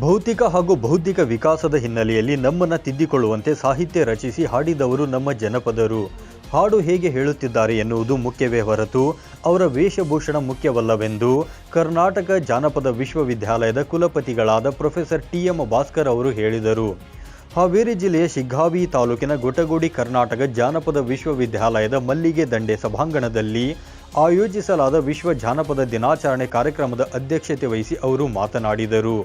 ಭೌತಿಕ ಹಾಗೂ ಬೌದ್ಧಿಕ ವಿಕಾಸದ ಹಿನ್ನೆಲೆಯಲ್ಲಿ ನಮ್ಮನ್ನು ತಿದ್ದಿಕೊಳ್ಳುವಂತೆ ಸಾಹಿತ್ಯ ರಚಿಸಿ ಹಾಡಿದವರು ನಮ್ಮ ಜನಪದರು. ಹಾಡು ಹೇಗೆ ಹೇಳುತ್ತಿದ್ದಾರೆ ಎನ್ನುವುದು ಮುಖ್ಯವೇ ಹೊರತು ಅವರ ವೇಷಭೂಷಣ ಮುಖ್ಯವಲ್ಲವೆಂದು ಕರ್ನಾಟಕ ಜಾನಪದ ವಿಶ್ವವಿದ್ಯಾಲಯದ ಕುಲಪತಿಗಳಾದ ಪ್ರೊಫೆಸರ್ ಟಿ ಎಂ ಭಾಸ್ಕರ್ ಅವರು ಹೇಳಿದರು. ಹಾವೇರಿ ಜಿಲ್ಲೆಯ ಶಿಗ್ಗಾವಿ ತಾಲೂಕಿನ ಗೊಟಗೋಡಿ ಕರ್ನಾಟಕ ಜಾನಪದ ವಿಶ್ವವಿದ್ಯಾಲಯದ ಮಲ್ಲಿಗೆ ದಂಡೆ ಸಭಾಂಗಣದಲ್ಲಿ ಆಯೋಜಿಸಲಾದ ವಿಶ್ವ ಜಾನಪದ ದಿನಾಚರಣೆ ಕಾರ್ಯಕ್ರಮದ ಅಧ್ಯಕ್ಷತೆ ವಹಿಸಿ ಅವರು ಮಾತನಾಡಿದರು.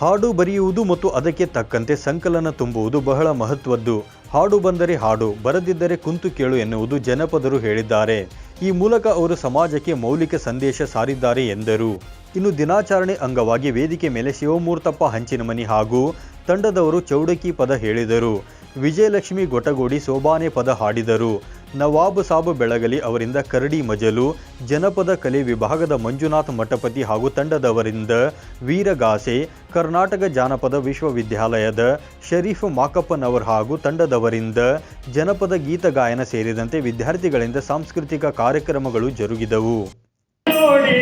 ಹಾಡು ಬರೆಯುವುದು ಮತ್ತು ಅದಕ್ಕೆ ತಕ್ಕಂತೆ ಸಂಕಲನ ತುಂಬುವುದು ಬಹಳ ಮಹತ್ವದ್ದು. ಹಾಡು ಬಂದರೆ ಹಾಡು, ಬರದಿದ್ದರೆ ಕುಂತು ಕೇಳು ಎನ್ನುವುದು ಜನಪದರು ಹೇಳಿದ್ದಾರೆ. ಈ ಮೂಲಕ ಅವರು ಸಮಾಜಕ್ಕೆ ಮೌಲಿಕ ಸಂದೇಶ ಸಾರಿದ್ದಾರೆ ಎಂದರು. ಇನ್ನು ದಿನಾಚರಣೆ ಅಂಗವಾಗಿ ವೇದಿಕೆ ಮೇಲೆ ಶಿವಮೂರ್ತಪ್ಪ ಹಂಚಿನಮನಿ ಹಾಗೂ ತಂಡದವರು ಚೌಡಕಿ ಪದ ಹೇಳಿದರು. ವಿಜಯಲಕ್ಷ್ಮಿ ಗೊಟಗೋಡಿ ಸೋಬಾನೆ ಪದ ಹಾಡಿದರು. ನವಾಬ್ ಸಾಬ್ ಬೆಳಗಲಿ ಅವರಿಂದ ಕರಡಿ ಮಜಲು, ಜನಪದ ಕಲೆ ವಿಭಾಗದ ಮಂಜುನಾಥ್ ಮಠಪತಿ ಹಾಗೂ ತಂಡದವರಿಂದ ವೀರಗಾಸೆ, ಕರ್ನಾಟಕ ಜಾನಪದ ವಿಶ್ವವಿದ್ಯಾಲಯದ ಶರೀಫ್ ಮಾಕಪ್ಪನವರ್ ಹಾಗೂ ತಂಡದವರಿಂದ ಜನಪದ ಗೀತ ಗಾಯನ ಸೇರಿದಂತೆ ವಿದ್ಯಾರ್ಥಿಗಳಿಂದ ಸಾಂಸ್ಕೃತಿಕ ಕಾರ್ಯಕ್ರಮಗಳು ಜರುಗಿದವು. ನೋಡಿ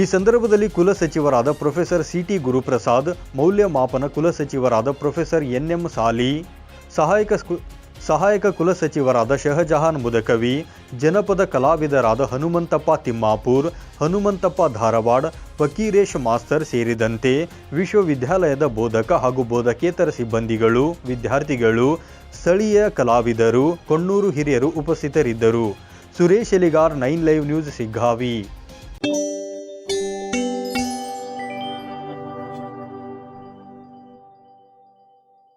ಈ ಸಂದರ್ಭದಲ್ಲಿ ಕುಲಸಚಿವರಾದ ಪ್ರೊಫೆಸರ್ ಸಿ ಟಿ ಗುರುಪ್ರಸಾದ್, ಮೌಲ್ಯಮಾಪನ ಕುಲಸಚಿವರಾದ ಪ್ರೊಫೆಸರ್ ಎನ್ ಎಂ ಸಾಲಿ, ಸಹಾಯಕ ಸಹಾಯಕ ಕುಲಸಚಿವರಾದ ಶಹಜಹಾನ್ ಮುದಕವಿ, ಜನಪದ ಕಲಾವಿದರಾದ ಹನುಮಂತಪ್ಪ ತಿಮ್ಮಾಪುರ್, ಹನುಮಂತಪ್ಪ ಧಾರವಾಡ ಫಕೀರೇಶ್ ಮಾಸ್ತರ್ ಸೇರಿದಂತೆ ವಿಶ್ವವಿದ್ಯಾಲಯದ ಬೋಧಕ ಹಾಗೂ ಬೋಧಕೇತರ ಸಿಬ್ಬಂದಿಗಳು, ವಿದ್ಯಾರ್ಥಿಗಳು, ಸ್ಥಳೀಯ ಕಲಾವಿದರು, ಕೊಣ್ಣೂರು ಹಿರಿಯರು ಉಪಸ್ಥಿತರಿದ್ದರು. Suresh Eligar, nine live news, Siggavi.